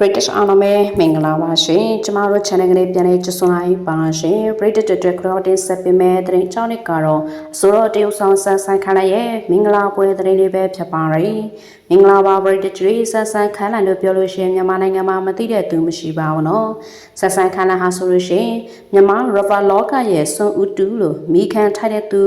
British အားလုံးပဲမင်္ဂလာပါရှင်ကျမတို့ channel ကနေပြန်လေးကြွလိုက်ပါရှင် British တက်ခရော့တင်ဆက်ပေးမယ်တရင်ကြောင်းလေးကတော့အစိုးရတရုတ်ဆောင်ဆန်းဆိုင်ခလိုက်ရဲ့မင်္ဂလာပွဲတရင်လေးပဲဖြစ်ပါရယ်မင်္ဂလာပါ British တွေဆက်ဆိုင်ခန်းလန်လို့ပြောလို့ရှိရင်မြန်မာနိုင်ငံမှာမသိတဲ့သူမရှိပါဘူးနော်ဆက်ဆိုင်ခန်းလန်ဟာဆိုလို့ရှိရင်မြန်မာ River Lock ရဲ့စွန်ဦးတူလို့မိခံထိုက်တဲ့သူ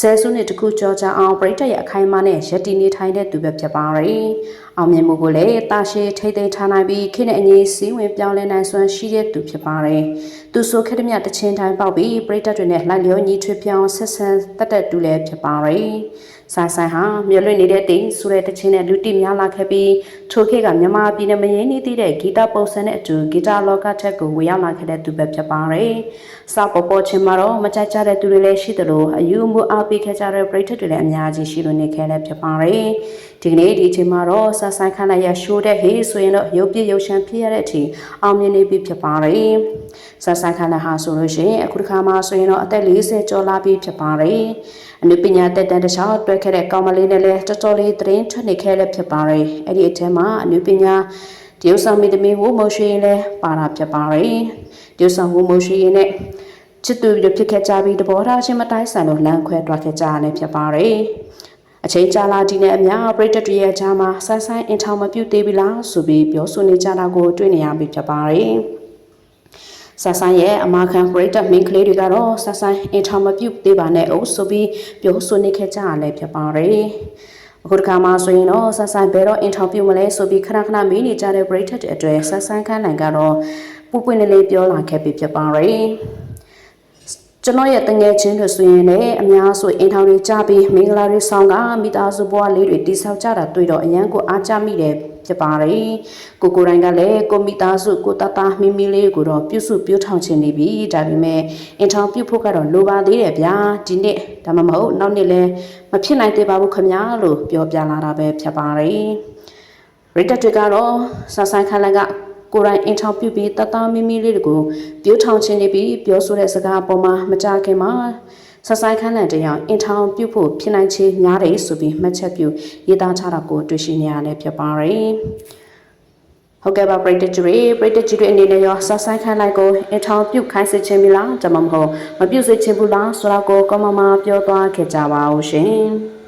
ဆယ်စုနှစ်တခုကြောကြအောင် British ရဲ့အခိုင်အမာနဲ့ရည်တည်နေထိုင်တဲ့သူပဲဖြစ်ပါရယ်အောင်မြင်မှုကိုလည်းတာရှည်ထိတ်သိမ်းထားနိုင်ပြီးခေတ်နဲ့အညီစီးဝင်ပြောင်းလဲနိုင်စွမ်းရှိတဲ့သူဖြစ်ပါတယ်။သူဆိုခေတ်မြတချင်းတိုင်းပေါက်ပြီးပရိသတ်တွေနဲ့လိုက်လျောညီထွေပြောင်းဆက်ဆံတက်တက်တူလည်းဖြစ်ပါတယ်။ ဆိုင်ဆိုင်ဟာမြွလွင့်နေတဲ့တိမ်ဆိုတဲ့တချင်းနဲ့လူတိများလာခဲ့ပြီးထိုခေတ်ကမြန်မာပြည်နယ်မရင်းနှီးသေးတဲ့ဂီတပုံစံနဲ့အတူဂီတလောကထက်ကိုဝင်ရောက်လာခဲ့တဲ့သူပဲဖြစ်ပါတယ်။စာပေါ်ပေါ်ချင်းမှာတော့မကြိုက်ကြတဲ့သူတွေလည်းရှိသလိုအယူမှုအားပေးခဲ့ကြတဲ့ပရိသတ်တွေလည်းအများကြီးရှိလို့နေခဲ့လည်းဖြစ်ပါတယ်။ဒီကနေ့ဒီအချိန်မှာတော့ဆဆန်းခန်းလိုက်ရရှိုးတဲ့ဟေးဆိုရင်တော့ရုပ်ပြရုပ်ရှမ်းဖြစ်ရတဲ့အချိန်အောင်မြင်နေပြီဖြစ်ပါတယ်။ဆဆန်းခန်းလိုက်ဟာဆိုလို့ရှိရင်အခုတစ်ခါမှဆိုရင်တော့အသက်40ကျော်လာပြီဖြစ်ပါတယ်။အနုပညာတက်တန်းတစ်ခြားတွဲခဲ့တဲ့ကောင်မလေးနဲ့လည်းတော်တော်လေးသတင်းထွက်နေခဲ့လည်းဖြစ်ပါတယ်။အဲ့ဒီအထက်မှာအနုပညာတရုတ်ဆောင်မီတမီဝမိုးရှိရင်လည်းပါတာဖြစ်ပါတယ်။တရုတ်ဆောင်ဝမိုးရှိရင်လည်းချစ်သူဖြစ်ခဲ့ကြပြီးတဘောထားချင်းမတိုင်းဆန်လို့လမ်းခွဲတွားခဲ့ကြရလည်းဖြစ်ပါတယ်။အချိန်ကြာလာဒီနဲ့အများပရိသတ်တွေရဲ့ကြားမှာဆိုင်ဆိုင်အင်ထောင်မပြုတ်သေးပြီလားဆိုပြီးပြောဆိုနေကြတာကိုတွေ့နေရပြီဖြစ်ပါတယ်။ ဆဆန်းရဲ့အမာခံပရိသတ်မင်းကလေးတွေကတော့ဆဆန်းအင်ထောင်မပြုတ်သေးပါနဲ့အောင်ဆိုပြီးပြောဆိုနေခဲ့ကြရလဲဖြစ်ပါတယ်။အခုတခါမှဆိုရင်တော့ဆဆန်းဘယ်တော့အင်ထောင်ပြုတ်မလဲဆိုပြီးခဏခဏမေးနေကြတဲ့ပရိသတ်တွေအတွက်ဆဆန်းခန်းနိုင်ကတော့ပူပွင့်လေးလေးပြောလာခဲ့ပြီဖြစ်ပါတယ်။ကျွန်တော်ရဲ့တငယ်ချင်းတွေဆိုရင်လည်းအများဆိုအင်ထောင်တွေကြပြီးမင်္ဂလာတွေဆောင်ကမိသားစုဘဝလေးတွေတည်ဆောက်ကြတာတွေ့တော့အရန်ကိုအားကြမိတယ် ဖြစ်ပါတယ်ကိုကိုတိုင်းကလည်းကိုမိသားစုကိုတတမိမိလေးကိုတော့ပြုစုပြုထောင်ချင်နေပြီဒါပေမဲ့အင်ထောင်ပြုဖို့ကတော့လိုပါသေးတယ်ဗျာဒီနှစ်ဒါမှမဟုတ်နောက်နှစ်လည်းမဖြစ်နိုင်သေးပါဘူးခင်ဗျာလို့ပြောပြလာတာပဲဖြစ်ပါတယ်ရိတ်တက်တွေကတော့ဆဆိုင်ခလန်ကကိုရိုင်းအင်ထောင်ပြုပြီးတသားမီမီလေးတွေကိုပြိုးထောင်ချင်းနေပြီးပြောဆိုတဲ့စကားအပေါ်မှာမကြခင်မှာ ဆဆိုင်ခန်းလန်တရားအင်ထောင်ပြုဖို့ဖြစ်နိုင်ချေများတယ်ဆိုပြီးမှတ်ချက်ပြုရေးသားထားတာကိုတွေ့ရှိနေရလဲဖြစ်ပါတယ်။ဟုတ်ကဲ့ပါပရိသတ်ကြီးပရိသတ်ကြီးတွေအနေနဲ့ရောဆဆိုင်ခန်းလိုက်ကိုအထောင်ပြုတ်ခိုင်းစေခြင်းမလားဒါမှမဟုတ်မပြုတ်စေခြင်းဘူးလားဆိုတော့ကိုကောမမပြောသွားခဲ့ကြပါဦးရှင်။